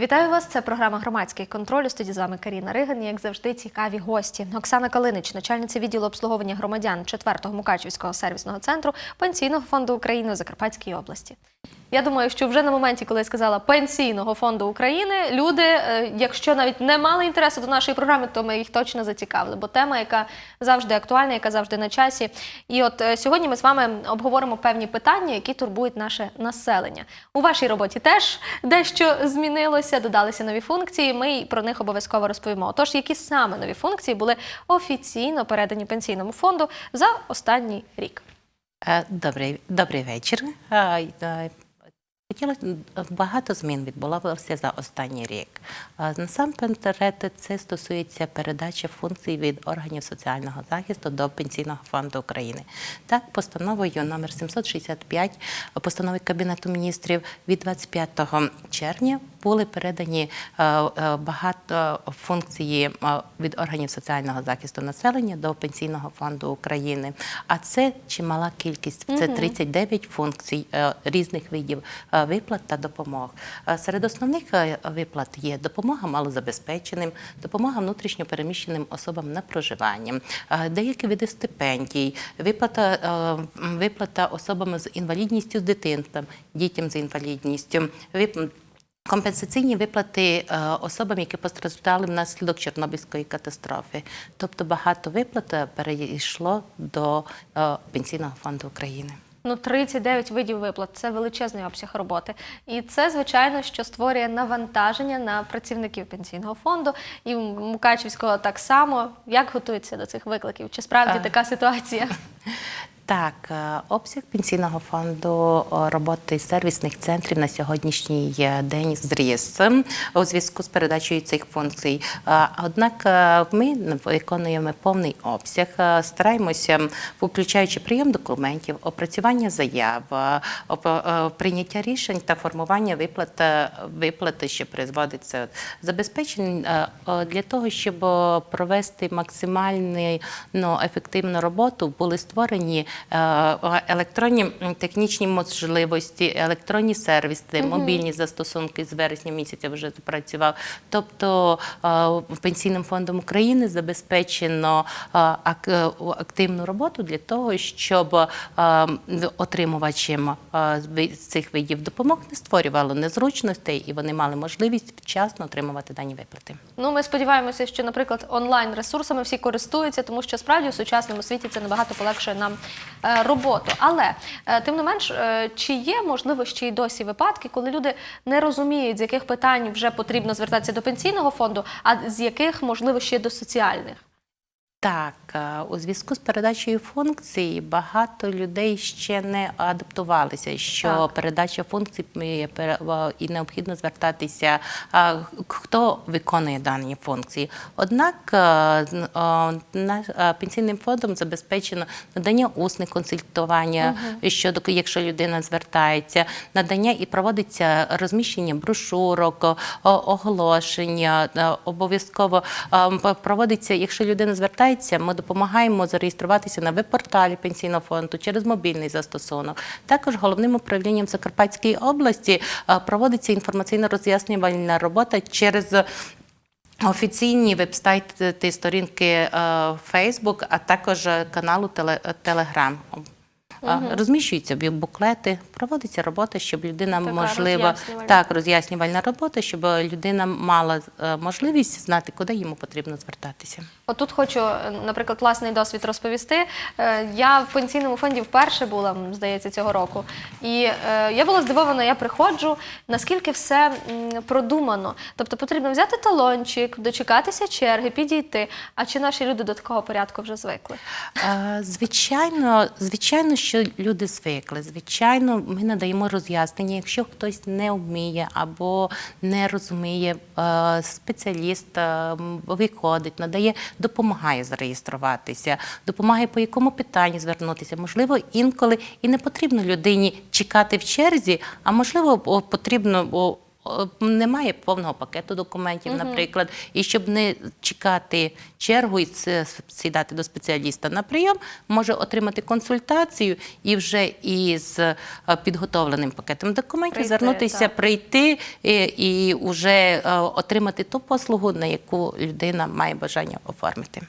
Вітаю вас. Це програма Громадський контроль. У студії з вами Каріна Риган. Як завжди, цікаві гості. Оксана Калинич, начальниця відділу обслуговування громадян 4-го Мукачівського сервісного центру Пенсійного фонду України у Закарпатській області. Я думаю, що вже на моменті, коли я сказала пенсійного фонду України, люди, е, якщо навіть не мали інтересу до нашої програми, то ми їх точно зацікавили, бо тема, яка завжди актуальна, яка завжди на часі. І от е, сьогодні ми з вами обговоримо певні питання, які турбують наше населення. У вашій роботі теж дещо змінилося, додалися нові функції. Ми про них обов'язково розповімо. Отож, які саме нові функції були офіційно передані пенсійному фонду за останній рік? Е, Добрий, добрий вечір. Е, е, Хотілося багато змін відбулося за останній рік. Е, Насамперед, це стосується передачі функцій від органів соціального захисту до Пенсійного фонду України. Так, постановою номер 765 постанови Кабінету міністрів від 25 червня були передані е, е, багато функцій е, від органів соціального захисту населення до Пенсійного фонду України. А це чимала кількість. Це 39 функцій різних видів виплат та допомог. Серед основних виплат є допомога малозабезпеченим, допомога внутрішньопереміщеним особам на проживання, деякі види стипендій, виплата, виплата особам з інвалідністю з дитинством, дітям з інвалідністю. вип- Компенсаційні виплати е, особам, які постраждали внаслідок Чорнобильської катастрофи. Тобто багато виплат е, перейшло до е, Пенсійного фонду України. Ну, 39 видів виплат це величезний обсяг роботи. І це, звичайно, що створює навантаження на працівників пенсійного фонду і Мукачівського так само. Як готуються до цих викликів? Чи справді така ситуація? Так, е, обсяг пенсійного фонду е, роботи сервісних центрів на сьогоднішній е, день зріс у зв'язку з передачею цих функцій. Однак ми виконуємо повний обсяг, стараємося, включаючи прийом документів, опрацювання заяв, прийняття рішень та формування виплат, виплати, що призводиться забезпечення для того, щоб провести максимальну ну, ефективну роботу, були створені електронні технічні можливості, електронні сервіси, мобільні застосунки з вересня місяця вже запрацював. Тобто е, Пенсійним фондом України забезпечено е, е, активну роботу для того, щоб е, отримувачам е, цих видів допомог не створювало незручностей і вони мали можливість вчасно отримувати дані виплати. Ну, ми сподіваємося, що, наприклад, онлайн ресурсами всі користуються, тому що справді у сучасному світі це набагато полегшує нам е, роботу. Але е, тим не менш, е, чи є можливо ще й досі випадки, коли люди не розуміють, з яких питань вже потрібно звертатися до пенсійного фонду, а з яких можливо ще до соціальних? Так, е, у зв'язку з передачею функцій багато людей ще не адаптувалися, що Так. передача функцій і необхідно звертатися, хто виконує дані функції. Однак е, е, пенсійним фондом забезпечено надання усних консультування щодо якщо людина звертається, надання і проводиться розміщення брошурок, оголошення. Обов'язково е, проводиться, якщо людина звертається, ми допомагаємо зареєструватися на веб-порталі пенсійного фонду через мобільний застосунок. Також головним управлінням Закарпатської області е, проводиться інформаційно-роз'яснювальна робота через. Офіційні веб-сайти сторінки е, Facebook, а також е, каналу е, Telegram. Е, Розміщуються бу- буклети, проводиться робота, щоб людина Така можливо роз'яснювальна. так роз'яснювальна робота, щоб людина мала е, можливість знати, куди йому потрібно звертатися. Отут хочу, наприклад, власний досвід розповісти. Е, Я в пенсійному фонді вперше була, здається, цього року. І е, я була здивована, я приходжу, наскільки все продумано. Тобто потрібно взяти талончик, дочекатися черги, підійти. А чи наші люди до такого порядку вже звикли? Е, Звичайно, звичайно, що люди звикли. Звичайно, ми надаємо роз'яснення. Якщо хтось не вміє або не розуміє, спеціаліст е, виходить, надає, допомагає зареєструватися, допомагає по якому питанню звернутися. Можливо, інколи і не потрібно людині чекати в черзі, а можливо, потрібно. Немає повного пакету документів, наприклад, і щоб не чекати чергу і сідати до спеціаліста на прийом, може отримати консультацію і вже із е, підготовленим пакетом документів Прийти, звернутися, так. прийти і, і вже е, отримати ту послугу, на яку людина має бажання оформити.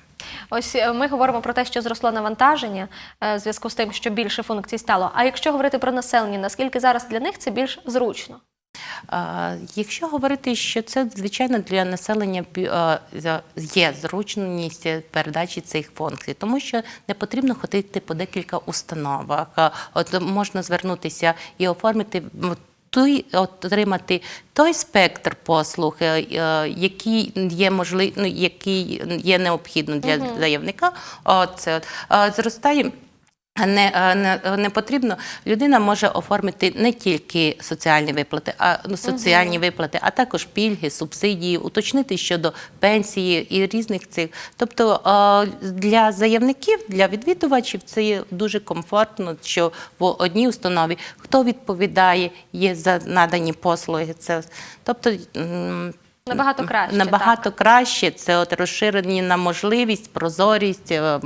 Ось е, ми говоримо про те, що зросло навантаження е, в зв'язку з тим, що більше функцій стало. А якщо говорити про населення, наскільки зараз для них це більш зручно? Якщо говорити, що це звичайно для населення є зручність передачі цих функцій, тому що не потрібно ходити по декілька установах. От можна звернутися і оформити. Той отримати той спектр послуг, е, е, який є можлив, ну, який є необхідно для заявника. О, Це от, е, зростає не, не, не потрібно. Людина може оформити не тільки соціальні виплати, а ну, соціальні виплати, а також пільги, субсидії, уточнити щодо пенсії і різних цих. Тобто для заявників, для відвідувачів це є дуже комфортно, що в одній установі хто відповідає, є за надані послуги. Це тобто. Набагато краще, Набагато краще. Це от розширена можливість, прозорість е,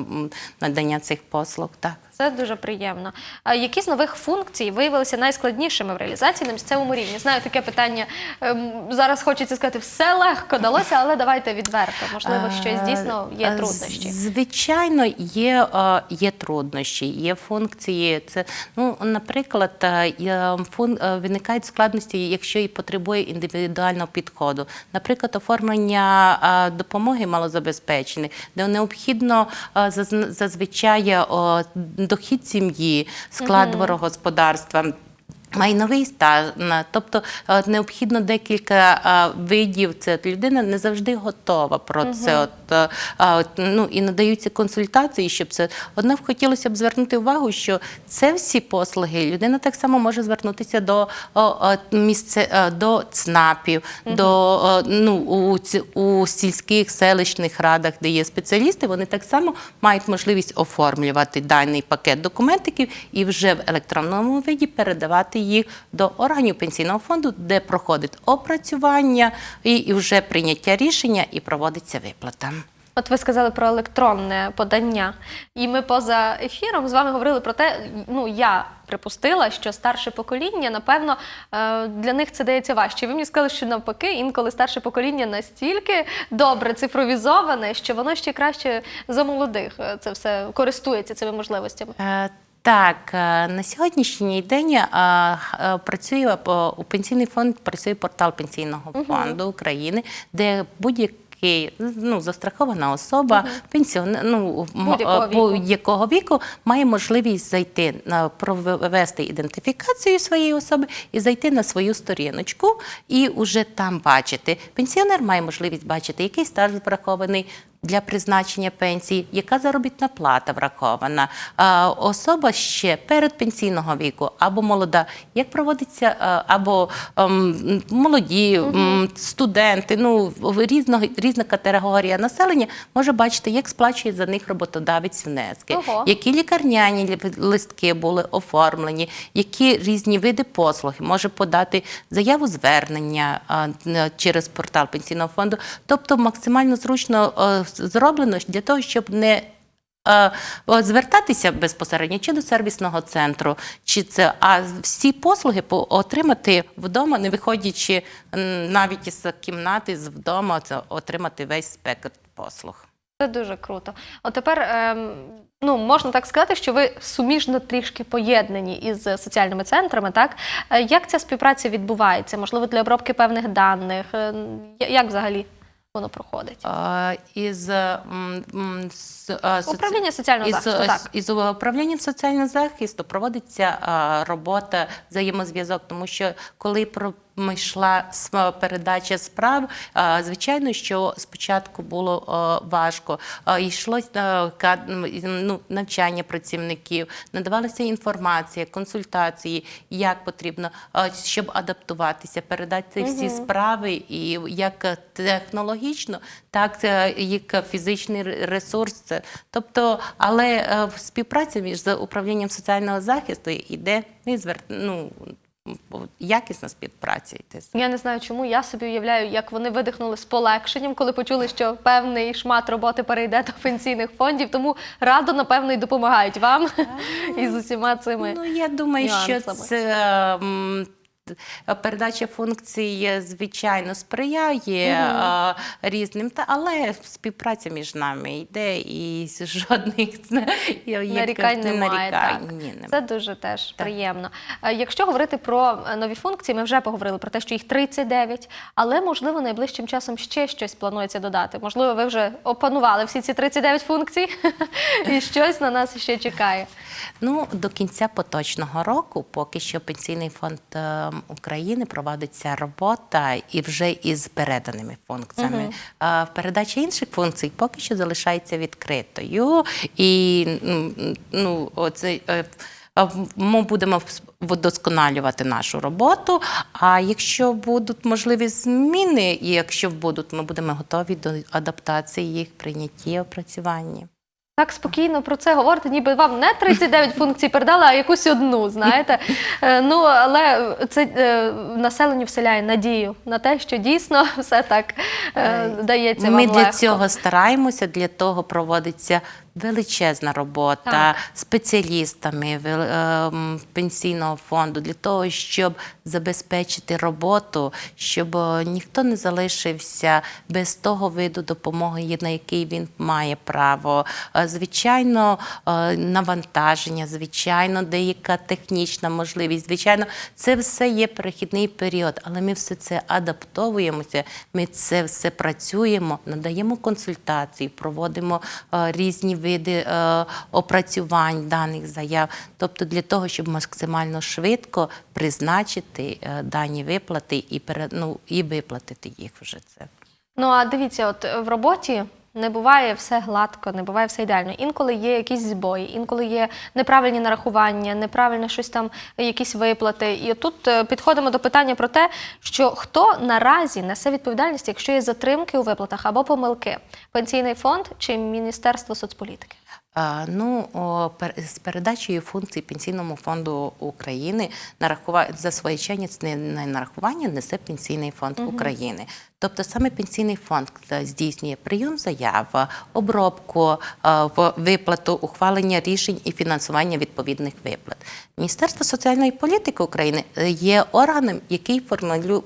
надання цих послуг. Так. Це дуже приємно. А які з нових функцій виявилися найскладнішими в реалізації на місцевому рівні? Знаю, таке питання ем, зараз хочеться сказати, все легко далося, але давайте відверто. Можливо, щось дійсно є Е, труднощі. Звичайно, є, е, є труднощі, є функції. Це, ну, наприклад, е, є фун, е, виникають складності, якщо і потребує індивідуального підходу. Наприклад, оформлення е, допомоги малозабезпечених, де необхідно е, зазн- зазвичай е, дохід сім'ї, склад дворогосподарства. Майновий стаж, тобто е, необхідно декілька е, видів. Це людина не завжди готова про це. От, е, от, ну, і надаються консультації, щоб це. Однак хотілося б звернути увагу, що це всі послуги. Людина так само може звернутися до, місце, до ЦНАПів, до ну, у, у сільських селищних радах, де є спеціалісти, вони так само мають можливість оформлювати даний пакет документиків і вже в електронному виді передавати їх до органів пенсійного фонду, де проходить опрацювання і, і вже прийняття рішення і проводиться виплата. От ви сказали про електронне подання, і ми поза ефіром з вами говорили про те, ну я припустила, що старше покоління, напевно, е, для них це дається важче. Ви мені сказали, що навпаки, інколи старше покоління настільки добре цифровізоване, що воно ще краще за молодих е, це все користується цими можливостями. Так, е, на сьогоднішній день е, е, працює у пенсійний фонд працює портал пенсійного фонду України, де будь-який Ну, застрахована особа, пенсіон, ну, Будь-якого віку. будь-якого віку має можливість зайти провести ідентифікацію своєї особи і зайти на свою сторіночку і вже там бачити. Пенсіонер має можливість бачити, який стаж врахований. Для призначення пенсії, яка заробітна плата врахована, особа ще перед пенсійного віку або молода, як проводиться, або ем, молоді студенти, ну різного різна категорія населення може бачити, як сплачує за них роботодавець внески, Ого. які лікарняні листки були оформлені, які різні види послуг може подати заяву звернення через портал пенсійного фонду. Тобто максимально зручно е, зроблено для того, щоб не е, звертатися безпосередньо чи до сервісного центру, чи це а всі послуги по- отримати вдома, не виходячи навіть із кімнати з вдома, це отримати весь спектр послуг. Це дуже круто. От тепер ем, ну можна так сказати, що ви суміжно трішки поєднані із соціальними центрами. Так Е, як ця співпраця відбувається? Можливо, для обробки певних даних? Е, Як взагалі воно проходить? а, Із м, е, соці- Управління соціального із, захисту, так. із управлінням соціального захисту проводиться а, робота взаємозв'язок, тому що коли про йшла см- передача справ, е, звичайно, що спочатку було е, важко. Е, Йшло е, ну, навчання працівників, надавалася інформація, консультації, як потрібно, е, щоб адаптуватися, передати всі справи і як технологічно, так е, як фізичний ресурс. Це- Тобто, але е, співпраця між управлінням соціального захисту йде і ну, якісна співпраця йти. Я не знаю, чому я собі уявляю, як вони видихнули з полегшенням, коли почули, що певний шмат роботи перейде до пенсійних фондів. Тому радо, напевно, і допомагають вам із усіма цими. Ну, я думаю, що це передача функцій, звичайно, сприяє а, різним, та, але співпраця між нами йде і жодних Нарікань немає. нарікань. Так. Ні, немає. Це дуже теж приємно. Е, Якщо говорити про е, нові функції, ми вже поговорили про те, що їх 39, але можливо найближчим часом ще щось планується додати. Можливо, ви вже опанували всі ці 39 функцій, і щось на нас ще чекає. Ну, до кінця поточного року, поки що Пенсійний фонд України проводиться робота і вже із переданими функціями. А передача інших функцій поки що залишається відкритою. І ну, оце. е, е, Ми будемо вдосконалювати нашу роботу. А якщо будуть можливі зміни, і якщо будуть, ми будемо готові до адаптації їх прийнятті, опрацювання. Так спокійно про це говорите, ніби вам не 39 функцій передали, а якусь одну, знаєте. Е, Ну, але це е, населенню вселяє надію на те, що дійсно все так е, дається Ми для легко. цього стараємося, для того проводиться величезна робота Так. спеціалістами ем, пенсійного фонду для того, щоб забезпечити роботу, щоб е, ніхто не залишився без того виду допомоги, на який він має право. Е, Звичайно, е, навантаження, звичайно, деяка технічна можливість. Звичайно, це все є перехідний період, але ми все це адаптовуємося, ми це все працюємо, надаємо консультації, проводимо різні види е, опрацювань даних заяв. Тобто для того, щоб максимально швидко призначити е, дані виплати і ну, і виплатити їх вже це. Ну а дивіться, от в роботі не буває все гладко, не буває все ідеально. Інколи є якісь збої, інколи є неправильні нарахування, неправильне щось там, якісь виплати. І тут е, підходимо до питання про те, що хто наразі несе відповідальність, якщо є затримки у виплатах або помилки: пенсійний фонд чи Міністерство соцполітики? Ну, пер- з передачею функцій Пенсійному фонду України нарахува... за своєчасність не нарахування несе Пенсійний фонд України. Тобто саме Пенсійний фонд е, здійснює прийом заяв, обробку, е, виплату, ухвалення рішень і фінансування відповідних виплат. Міністерство соціальної політики України е, є органом, який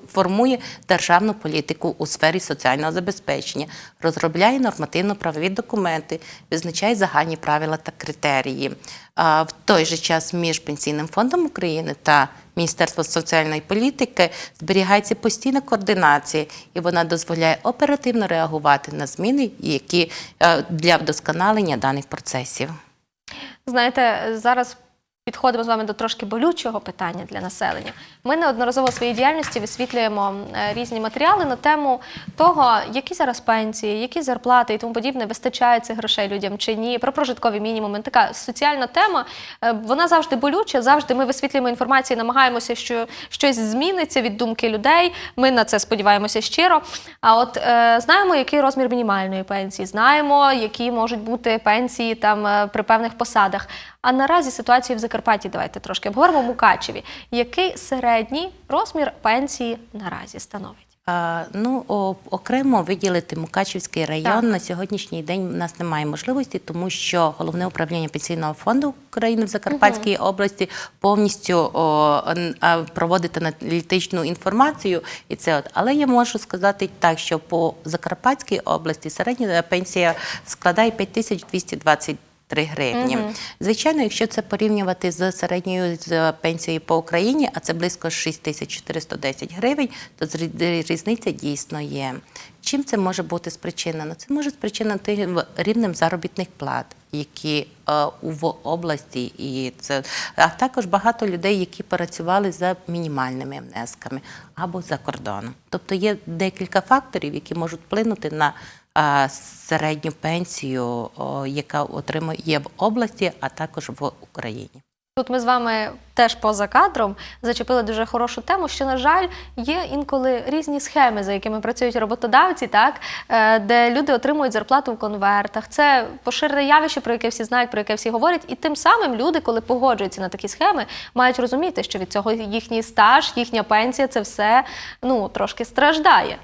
формує державну політику у сфері соціального забезпечення, розробляє нормативно-правові документи, визначає загальні правила та критерії. В той же час між Пенсійним фондом України та Міністерством соціальної політики зберігається постійна координація, і вона дозволяє оперативно реагувати на зміни, які е, для вдосконалення даних процесів. Знаєте, зараз підходимо з вами до трошки болючого питання для населення. Ми неодноразово в своїй діяльності висвітлюємо е, різні матеріали на тему того, які зараз пенсії, які зарплати і тому подібне, вистачає цих грошей людям чи ні, про прожиткові мінімуми. Така соціальна тема. е, Вона завжди болюча. Завжди ми висвітлюємо інформацію, намагаємося, що щось зміниться від думки людей. Ми на це сподіваємося щиро. А от е, знаємо, який розмір мінімальної пенсії, знаємо, які можуть бути пенсії там е, при певних посадах. А наразі ситуацію в Закарпатті давайте трошки обговоримо Мукачеві. Який середній розмір пенсії наразі становить? Ну, окремо виділити Мукачівський район Так. на сьогоднішній день в нас немає можливості, тому що головне управління пенсійного фонду України в Закарпатській області повністю о, проводить аналітичну інформацію. І це от. Але я можу сказати так, що по Закарпатській області середня пенсія складає 5220 3 гривні. Звичайно, якщо це порівнювати з середньою пенсією по Україні, а це близько 6410 гривень, то різниця дійсно є. Чим це може бути спричинено? Це може спричинено тим рівнем заробітних плат, які е, в області, і це а також багато людей, які працювали за мінімальними внесками або за кордоном. Тобто є декілька факторів, які можуть вплинути на середню пенсію, яка отримує в області, а також в Україні. Тут ми з вами теж поза кадром зачепили дуже хорошу тему, що, на жаль, є інколи різні схеми, за якими працюють роботодавці, так, е, де люди отримують зарплату в конвертах. Це поширене явище, про яке всі знають, про яке всі говорять. І тим самим люди, коли погоджуються на такі схеми, мають розуміти, що від цього їхній стаж, їхня пенсія це все ну, трошки страждає.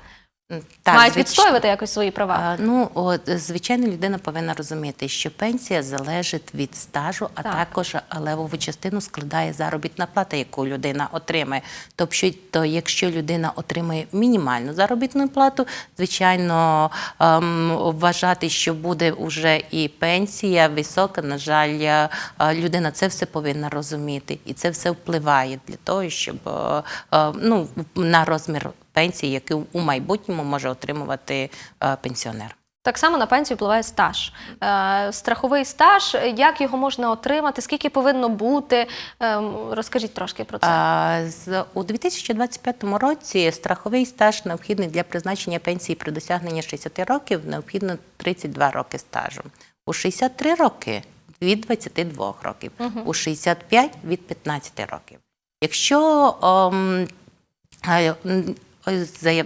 Так, мають звич- відстоювати якось свої права. А, Ну, от, звичайно, людина повинна розуміти, що пенсія залежить від стажу, а Так. також левову частину складає заробітна плата, яку людина отримає. Тобто, то якщо людина отримує мінімальну заробітну плату, звичайно, ем, вважати, що буде вже і пенсія висока, на жаль, е, людина це все повинна розуміти, і це все впливає для того, щоб е, е, ну, на розмір пенсії, яку у майбутньому може отримувати е, пенсіонер. Так само на пенсію впливає стаж. Е, страховий стаж, як його можна отримати, скільки повинно бути? Ем, розкажіть трошки про це. У 2025 році страховий стаж необхідний для призначення пенсії при досягненні 60 років необхідно 32 роки стажу. У 63 роки від 22 років, у 65 від 15 років. Якщо ем,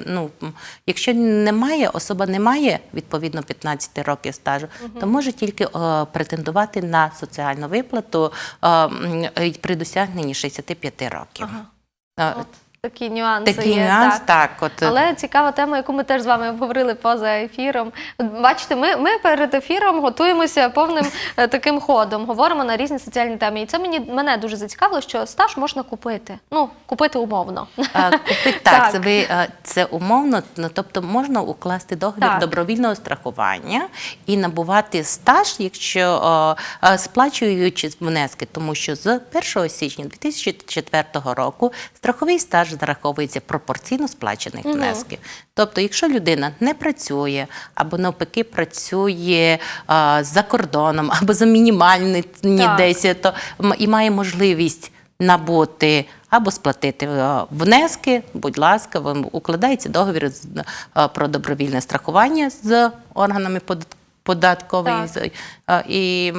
ну, якщо немає, особа не має відповідно 15 років стажу, то може тільки е, претендувати на соціальну виплату е, е, при досягненні 65 років. Ага. От такі нюанси Такий є. нюанс, так. так. От, е, Але цікава тема, яку ми теж з вами обговорили поза ефіром. Бачите, ми, ми перед ефіром готуємося повним е, таким ходом, говоримо на різні соціальні теми. І це мені мене дуже зацікавило, що стаж можна купити. Ну, купити умовно. А, Купить Так. так, це ви е, це умовно. Ну тобто можна укласти договір Так. добровільного страхування і набувати стаж, якщо е, е, сплачуючи внески, тому що з 1 січня 2004 року страховий стаж зараховується пропорційно сплачених внесків. Тобто, якщо людина не працює або навпаки працює е, за кордоном, або за мінімальні Так. десь, то і має можливість набути або сплатити е, внески, будь ласка, вам укладається договір е, про добровільне страхування з органами подат- податкової Так. е, і,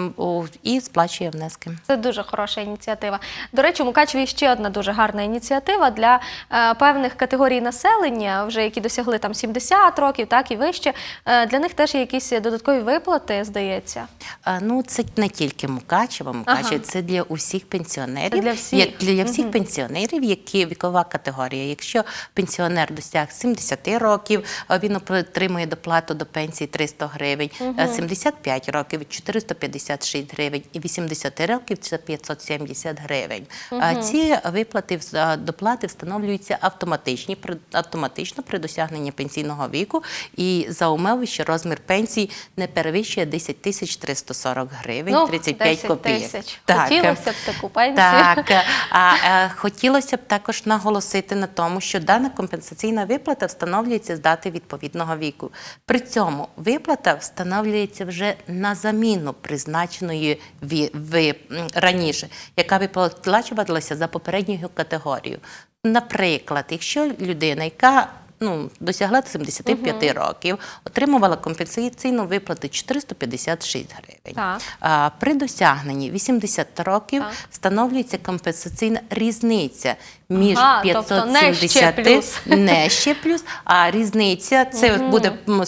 і сплачує внески. Це дуже хороша ініціатива. До речі, у Мукачеві ще одна дуже гарна ініціатива для е, певних категорій населення, вже які досягли там 70 років, так і вище. Е, для них теж є якісь додаткові виплати, здається. А, Ну, це не тільки Мукачева, Мукачево, Ага. це для усіх пенсіонерів. Це для всіх. Є- для всіх пенсіонерів, які вікова категорія. Якщо пенсіонер досяг 70 років, він отримує доплату до пенсії 300 гривень, а 75 років 456 гривень і 80 років це 570 гривень. А Ці виплати вз- доплати встановлюються автоматичні автоматично при досягненні пенсійного віку і за умови, що розмір пенсії не перевищує 10 тисяч 340 гривень, ну, 35 копійок. Так. Хотілося б таку пенсію. Так, а е, хотілося б також наголосити на тому, що дана компенсаційна виплата встановлюється з дати відповідного віку. При цьому виплата встановлюється вже на заміну призначеної ві- ви, раніше, яка виплачувалася за попередньою категорією. Наприклад, якщо людина, яка ну, досягла 75 років, отримувала компенсаційну виплату 456 гривень. Так. А, При досягненні 80 років Так. встановлюється компенсаційна різниця між Ага, тобто не ще 570 не ще плюс, а різниця це буде м,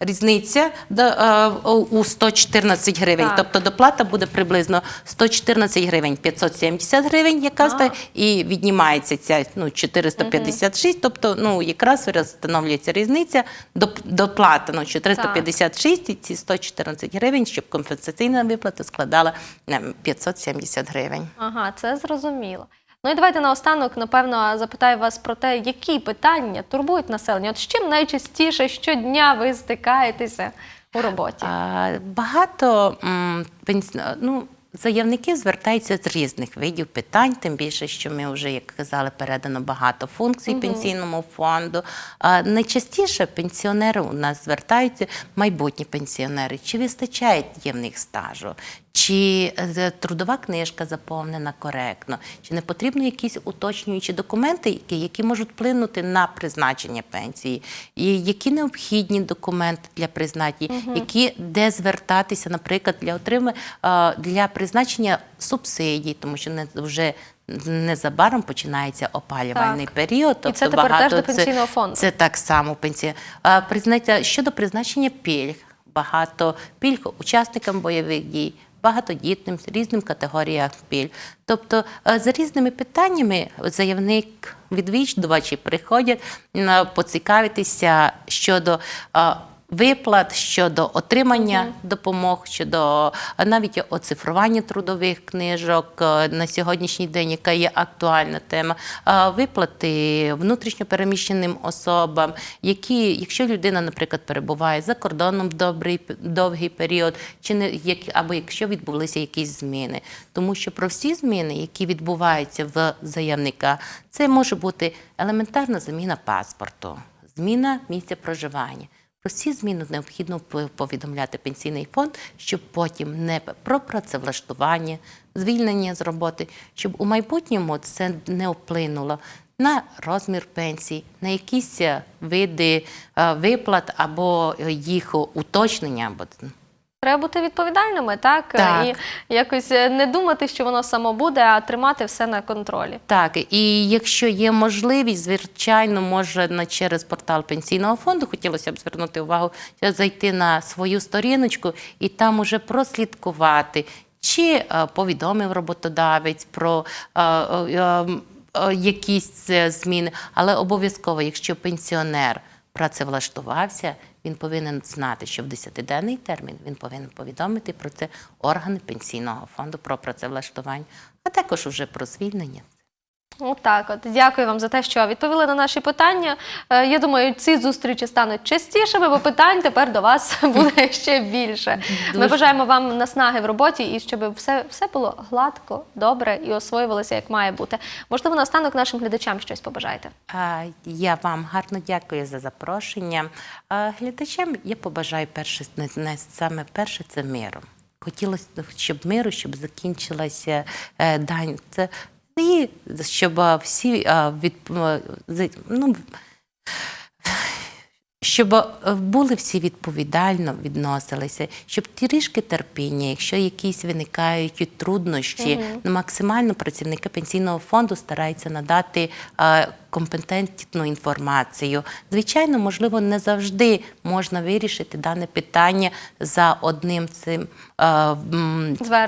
різниця до, а, у 114 гривень. Так. Тобто доплата буде приблизно 114 гривень 570 гривень, яка стає, і віднімається ця ну, 456, тобто ну, якраз встановлюється різниця доп- доплата ну, 456 і ці 114 гривень, щоб компенсаційна виплата складала ем, 570 гривень. Ага, це зрозуміло. Ну і давайте наостанок, напевно, запитаю вас про те, які питання турбують населення. От з чим найчастіше щодня ви стикаєтеся у роботі? А, Багато ну, заявники звертаються з різних видів питань, тим більше, що ми вже, як казали, передано багато функцій пенсійному фонду. А, Найчастіше пенсіонери у нас звертаються, майбутні пенсіонери, чи вистачає є в них стажу, чи е, трудова книжка заповнена коректно, чи не потрібно якісь уточнюючі документи, які, які можуть вплинути на призначення пенсії, і які необхідні документи для призначення, які де звертатися, наприклад, для отримання для призначення субсидій, тому що не вже. Незабаром починається опалювальний Так. період. І це тепер теж до пенсійного фонду. Це так само пенсія. А, признається щодо призначення пільг. Багато пільг учасникам бойових дій, багатодітним, різним категоріям піль. Тобто з за різними питаннями заявник відвідувачі приходять м, поцікавитися щодо. Виплат щодо отримання допомог, щодо е, навіть оцифрування трудових книжок е, на сьогоднішній день, яка є актуальна тема, е, виплати внутрішньопереміщеним особам, які, якщо людина, наприклад, перебуває за кордоном добрий довгий період, чи не як або якщо відбулися якісь зміни, тому що про всі зміни, які відбуваються в заявника, це може бути елементарна заміна паспорту, зміна місця проживання. Про всі зміни необхідно повідомляти пенсійний фонд, щоб потім не про працевлаштування, звільнення з роботи, щоб у майбутньому це не вплинуло на розмір пенсій, на якісь е, види е, виплат або їх уточнення. Треба бути відповідальними, так? Так. І якось е, не думати, що воно само буде, а тримати все на контролі. Так, і якщо є можливість, звичайно, можна через портал пенсійного фонду, хотілося б звернути увагу, зайти на свою сторіночку і там уже прослідкувати, чи е, повідомив роботодавець про е, е, е, якісь е, зміни, але обов'язково, якщо пенсіонер працевлаштувався, він повинен знати, що в 10-денний термін він повинен повідомити про це органи пенсійного фонду про працевлаштування, а також уже про звільнення. Отак, от дякую вам за те, що відповіли на наші питання. Е, Я думаю, ці зустрічі стануть частішими, бо питань тепер до вас буде ще більше. Ми Дуже. бажаємо вам наснаги в роботі і щоб все, все було гладко, добре і освоювалося як має бути. Можливо, наостанок нашим глядачам щось побажаєте. А, Я вам гарно дякую за запрошення. А, Глядачам я побажаю перше, не, не саме перше це миру. Хотілося, б, щоб миру, щоб закінчилася е, дань. Це і щоб всі від ну, щоб були всі відповідально відносилися, щоб трішки терпіння, якщо якісь виникають труднощі, ну, максимально працівники пенсійного фонду стараються надати компетентну інформацію. Звичайно, можливо, не завжди можна вирішити дане питання за одним цим е,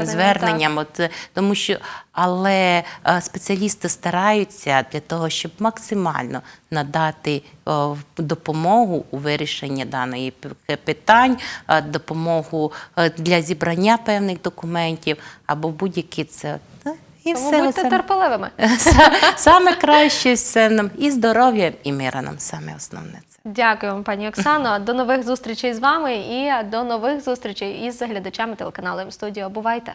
Зверненням. От, е, тому що, але е, спеціалісти стараються для того, щоб максимально надати о, допомогу у вирішенні даної питань, е, допомогу е, для зібрання певних документів або будь-які це. І Тому все будьте терпеливими. Саме краще все нам і здоров'я, і мира нам саме основне це. Дякую вам, пані Оксано. До нових зустрічей з вами і до нових зустрічей із глядачами телеканалу М студіо. Бувайте!